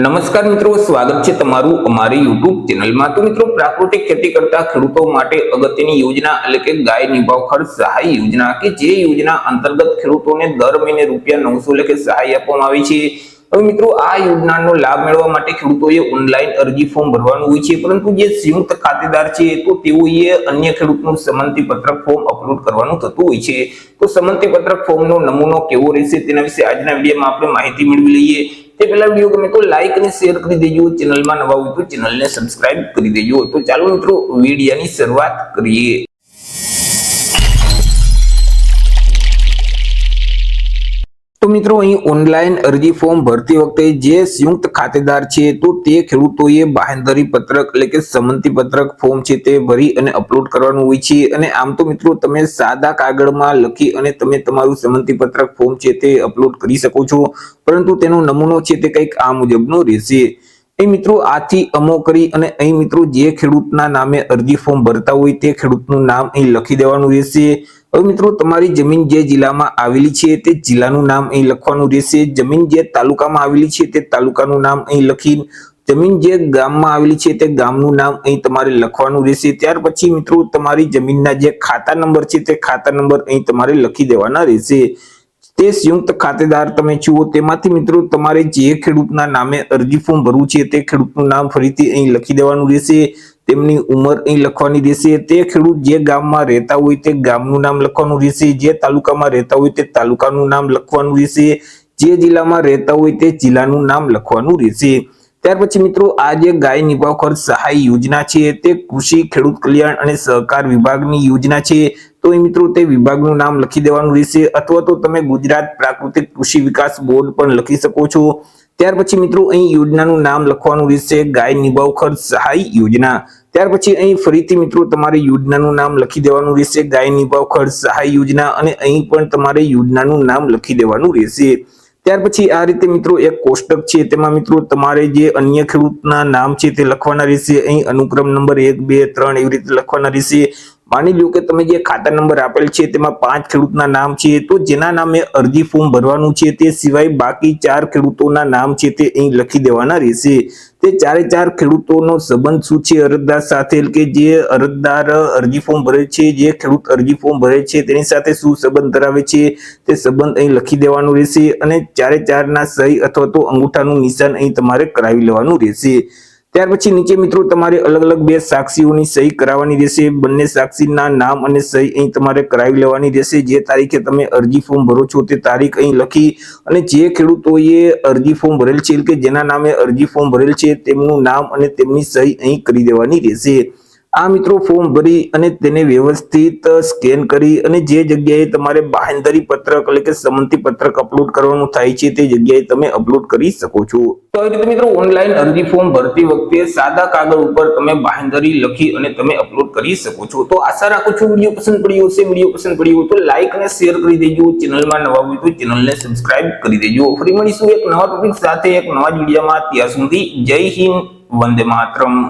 નમસ્કાર મિત્રો, સ્વાગત છે તમારું અમારી યુટ્યુબ ચેનલમાં. તો મિત્રો, પ્રાકૃતિક ખેતી કરતા ખેડૂતો માટે અગત્યની યોજના એટલે કે ગાય નિભાવ ખર્ચ, સહાય યોજના કે જે યોજના અંતર્ગત ખેડૂતોને દર મહિને રૂપિયા નવસો લેખે સહાય આપવામાં આવી છે. હવે મિત્રો, આ યોજનાનો લાભ મેળવવા માટે ખેડૂતોએ ઓનલાઈન અરજી ફોર્મ ભરવાનું હોય છે. પરંતુ જે સંયુક્ત ખાતેદાર છે, તો તેઓએ અન્ય ખેડૂતનું સંમતિ પત્રક ફોર્મ અપલોડ કરવાનું થતું હોય છે. તો સંમતિ પત્રક ફોર્મનો નમૂનો કેવો રહેશે તેના વિશે આજના વિડીયોમાં આપણે માહિતી મેળવી લઈએ. તે પહેલા વીડિયો ગમે તો લાઈક અને શેર કરી દેજો. ચેનલમાં નવા હોય તો ચેનલને સબસ્ક્રાઇબ કરી દેજો. તો ચાલો મિત્રો વિડીયાની શરૂઆત કરીએ. તો મિત્રો, અહીં ઓનલાઈન અરજી ફોર્મ ભરતી વખતે જે સંયુક્ત ખાતેદાર છે તો તે ખેડૂતોએ બાહેંધરી પત્રક એટલે કે સંમતિ પત્રક ફોર્મ છે તે ભરી અને અપલોડ કરવાનું હોય છે. અને આમ તો મિત્રો, તમે સાદા કાગળમાં લખી અને તમે તમારું સંમતિ પત્રક ફોર્મ છે તે અપલોડ કરી શકો છો. પરંતુ તેનો નમૂનો છે તે કંઈક આ મુજબનો રહેશે. અહીં મિત્રો આથી અમો કરી અને અહીં મિત્રો જે ખેડૂતના નામે અરજી ફોર્મ ભરતા હોય તે ખેડૂતનું નામ અહીં લખી દેવાનું રહેશે. હવે મિત્રો તમારી જમીન જે જિલ્લામાં આવેલી છે તે જિલ્લાનું નામ અહીં લખવાનું રહેશે. જમીન જે તાલુકામાં આવેલી છે તે તાલુકાનું નામ અહીં લખી જમીન જે ગામમાં આવેલી છે તે ગામનું નામ અહીં તમારે લખવાનું રહેશે. ત્યાર પછી મિત્રો તમારી જમીનના જે ખાતા નંબર છે તે ખાતા નંબર અહીં તમારે લખી દેવાના રહેશે. તે સંયુક્ત ખાતેદાર તમે જુઓ, તેમાંથી મિત્રો તમારે જે ખેડૂતના નામે અરજી ફોર્મ ભરવું છે, તે ખેડૂતનું નામ ફરીથી અહીં લખી દેવાનું રહેશે. તેમની ઉંમર અહીં લખવાની રહેશે. તે ખેડૂત જે ગામમાં રહેતા હોય તે ગામનું નામ લખવાનું રહેશે. જે તાલુકામાં રહેતા હોય તે તાલુકાનું નામ લખવાનું રહેશે. જે જિલ્લામાં રહેતા હોય તે જિલ્લાનું નામ લખવાનું રહેશે. ત્યાર પછી મિત્રો, આ જે ગાય નિભાવ ખર્ચ સહાય યોજના છે, તે કૃષિ, ખેડૂત કલ્યાણ અને સહકાર વિભાગની યોજના છે. તો એ મિત્રો તે વિભાગનું નામ લખી દેવાનું રહેશે. અથવા તો તમે ગુજરાત પ્રાકૃતિક કૃષિ વિકાસ બોર્ડ પણ લખી શકો છો. ત્યાર પછી મિત્રો અહીં યોજનાનું નામ લખવાનું રહેશે. ગાય નિભાવ ખર્ચ સહાય યોજના. ત્યાર પછી અહીં ફરીથી મિત્રો તમારે યોજનાનું નામ લખી દેવાનું રહેશે. ગાય નિભાવ ખર્ચ સહાય યોજના અને અહીં પણ તમારે યોજનાનું નામ લખી દેવાનું રહેશે. ત્યાર પછી આ રીતે મિત્રો એક કોષ્ટક છે. તેમાં મિત્રો તમારે જે અન્ય ખેડૂતના નામ છે તે લખવાના રહેશે. અહીં અનુક્રમ નંબર એક, બે, ત્રણ એવી રીતે લખવાના રહેશે. માની લો કે તમે જે ખાતા નંબર આપેલ છે, તેમાં પાંચ ખેડૂતના નામ છે, તો જેના નામે અરજી ફોર્મ ભરવાનું છે, તે સિવાય બાકી ચાર ખેડૂતોના નામ છે, તે અહીં લખી દેવાના રહેશે. તે ચારે ચાર ખેડૂતોનો સંબંધ શું છે, અરજદાર સાથે કે જે અરજદાર અરજી ફોર્મ ભરે છે, જે ખેડૂત અરજી ફોર્મ ભરે છે, તેની સાથે શું સંબંધ ધરાવે છે, તે સંબંધ અહીં લખી દેવાનું રહેશે અને ચારે ચારના સહી અથવા તો અંગૂઠાનું નિશાન અહીં તમારે કરાવી લેવાનું રહેશે. ત્યાર પછી નીચે મિત્રો તમારે અલગ અલગ બે સાક્ષીઓની સહી કરાવવાની રહેશે. બંને સાક્ષીના નામ અને સહી અહીં તમારે કરાવી લેવાની રહેશે. જે તારીખે તમે અરજી ફોર્મ ભરો છો તે તારીખ અહીં લખી અને જે ખેડૂતોએ અરજી ફોર્મ ભરેલ છે કે જેના નામે અરજી ફોર્મ ભરેલ છે તેમનું નામ અને તેમની સહી અહીં કરી દેવાની રહેશે. આ મિત્રો ફોર્મ ભરી અને તેને વ્યવસ્થિત સ્કેન કરી અને જે જગ્યાએ તમારે બાહેંધરી પત્રક એટલે કે સંમતિ પત્રક અપલોડ કરવાનું થાય છે તે જગ્યાએ તમે અપલોડ કરી શકો છો. તો આવી રીતે મિત્રો ઓનલાઈન અરજી ફોર્મ ભરતી વખતે સાદા કાગળ ઉપર તમે બાહેંધરી લખી અને તમે અપલોડ કરી શકો છો. તો આશા રાખું છું વીડિયો પસંદ પડ્યો હશે. વીડિયો પસંદ પડ્યો તો લાઈક અને શેર કરી દેજો. ચેનલમાં નવા હોય તો ચેનલને સબસ્ક્રાઇબ કરી દેજો. ફરી મળીશું એક નવા ટોપિક સાથે, એક નવા જ વિડીયોમાં. ત્યાં સુધી જય હિન્દ, વંદે માતરમ.